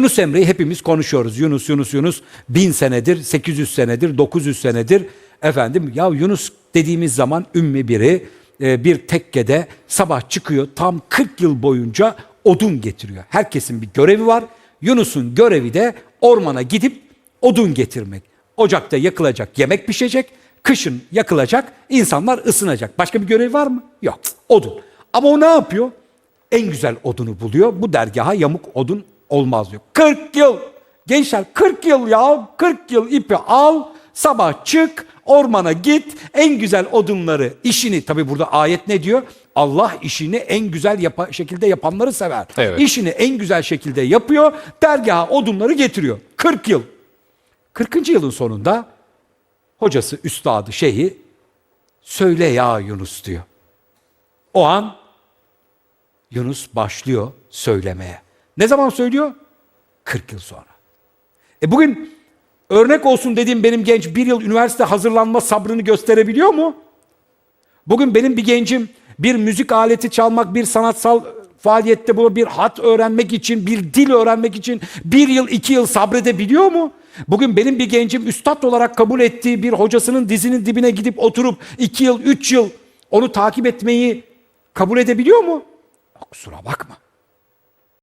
Yunus Emre'yi hepimiz konuşuyoruz. Yunus, Yunus, Yunus bin senedir, 800 senedir, 900 senedir. Efendim ya Yunus dediğimiz zaman ümmi biri e, bir tekkede sabah çıkıyor tam 40 yıl boyunca odun getiriyor. Herkesin bir görevi var. Yunus'un görevi de ormana gidip odun getirmek. Ocakta yakılacak, yemek pişecek. Kışın yakılacak, insanlar ısınacak. Başka bir görev var mı? Yok. Odun. Ama o ne yapıyor? En güzel odunu buluyor. Bu dergaha yamuk odun olmaz diyor. 40 yıl. Gençler 40 yıl ya. 40 yıl ipi al. Sabah çık. Ormana git. En güzel odunları, işini. Tabi burada ayet ne diyor? Allah işini en güzel yapa- şekilde yapanları sever. Evet. İşini en güzel şekilde yapıyor. Dergaha odunları getiriyor. 40 yıl. 40. yılın sonunda hocası, üstadı, şeyhi söyle ya Yunus diyor. O an Yunus başlıyor söylemeye. Ne zaman söylüyor? 40 yıl sonra. E bugün örnek olsun dediğim benim genç bir yıl üniversite hazırlanma sabrını gösterebiliyor mu? Bugün benim bir gencim bir müzik aleti çalmak, bir sanatsal faaliyette bu bir hat öğrenmek için, bir dil öğrenmek için bir yıl, iki yıl sabredebiliyor mu? Bugün benim bir gencim üstad olarak kabul ettiği bir hocasının dizinin dibine gidip oturup iki yıl, üç yıl onu takip etmeyi kabul edebiliyor mu? Kusura bakma.